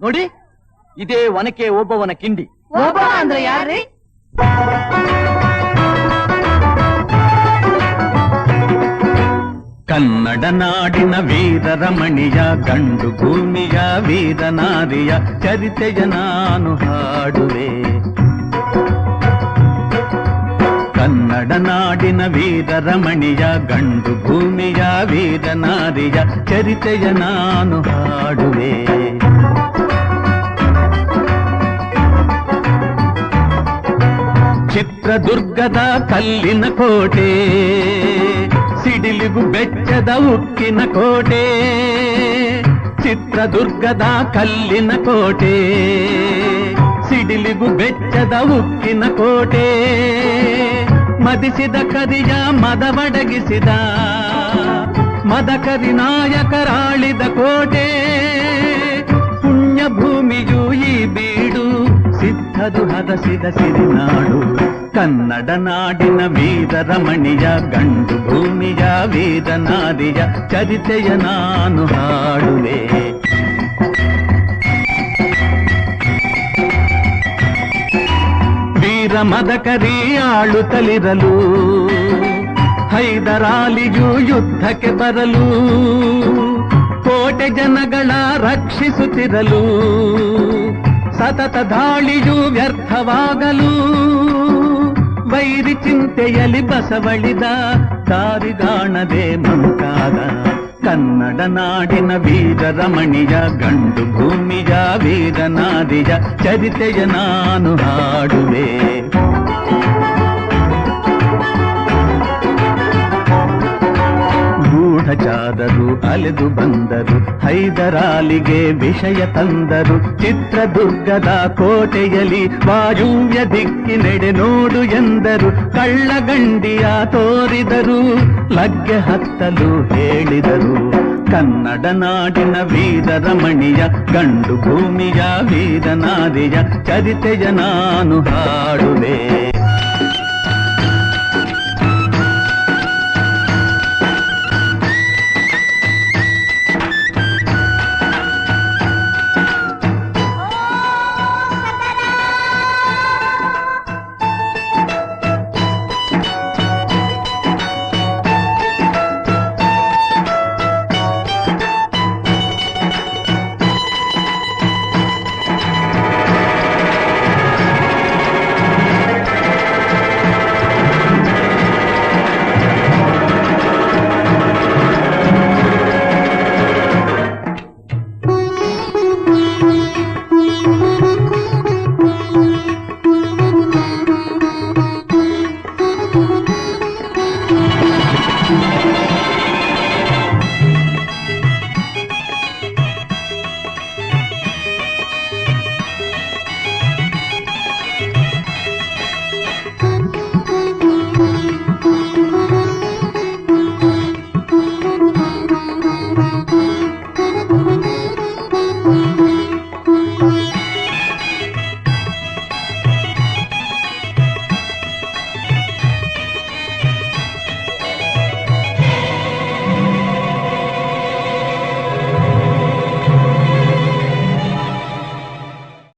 ನೋಡಿ ಇದೇ ಒನಕೆ ಓಬವ್ವನ ಕಿಂಡಿ ಒಬ್ಬ ಅಂದ್ರೆ ಯಾರ್ರಿ ಕನ್ನಡ ನಾಡಿನ ವೀರರಮಣಿಯ ಗಂಡು ಭೂಮಿಯ ವೀರನಾರಿಯ ಚರಿತೆಯ ನಾನು ಹಾಡುವೆ ಕನ್ನಡ ನಾಡಿನ ವೀರರಮಣಿಯ ಗಂಡು ಭೂಮಿಯ ವೀರನಾರಿಯ ಚರಿತೆಯ ನಾನು ಚಿತ್ರದುರ್ಗದ ಕಲ್ಲಿನ ಕೋಟೆ ಸಿಡಿಲಿಗು ಬೆಚ್ಚದ ಉಕ್ಕಿನ ಕೋಟೆ ಚಿತ್ರದುರ್ಗದ ಕಲ್ಲಿನ ಕೋಟೆ ಸಿಡಿಲಿಗು ಬೆಚ್ಚದ ಉಕ್ಕಿನ ಕೋಟೆ ಮದಿಸಿದ ಕರಿಯ ಮದವಡಗಿಸಿದ ಮದಕರಿ ನಾಯಕರಾಳಿದ ಕೋಟೆ ಸಿದ್ಧದು ಹದಸಿದ ಸಿರಿನಾಡು ಕನ್ನಡ ನಾಡಿನ ವೀರರಮಣಿಯ ಗಂಡು ಭೂಮಿಯ ವೀರನಾರಿಯ ಚರಿತೆಯ ನಾನು ಹಾಡುವೆ ವೀರ ಮದಕರಿ ಆಳುತ್ತಲಿರಲು ಹೈದರಾಲಿಯು ಯುದ್ಧಕ್ಕೆ ಬರಲು ಕೋಟೆ ಜನಗಳ ರಕ್ಷಿಸುತ್ತಿರಲು ಸತತ ದಾಳಿಯು ವ್ಯರ್ಥವಾಗಲು ವೈರಿ ಚಿಂತೆಯಲ್ಲಿ ಬಸವಳಿದ ದಾರಿಗಾಣದೆ ಮಂಕಾದ ಕನ್ನಡ ನಾಡಿನ ವೀರರಮಣಿಯ ಗಂಡು ಭೂಮಿಯ ವೀರನಾರಿಯ ಚರಿತೆಯ ನಾನು ಹಾಡುವೆ ಗೂಢಚಾರರು ಅಲೆದು ಬಂದರು, ಹೈದರಾಲಿಗೆ ವಿಷಯ ತಂದರು. ಚಿತ್ರದುರ್ಗದ ಕೋಟೆಯಲ್ಲಿ ವಾಯುವ್ಯ ದಿಕ್ಕಿನೆಡೆ ನೋಡು ಎಂದರು. ಕಳ್ಳಗಂಡಿಯ ತೋರಿದರು, ಲಗ್ಗೆ ಹತ್ತಲು ಹೇಳಿದರು. ಕನ್ನಡ ನಾಡಿನ ವೀರರಮಣಿಯ ಗಂಡು ಭೂಮಿಯ ವೀರನಾರಿಯ ಚರಿತೆಯ ನಾನು ಹಾಡುವೆ.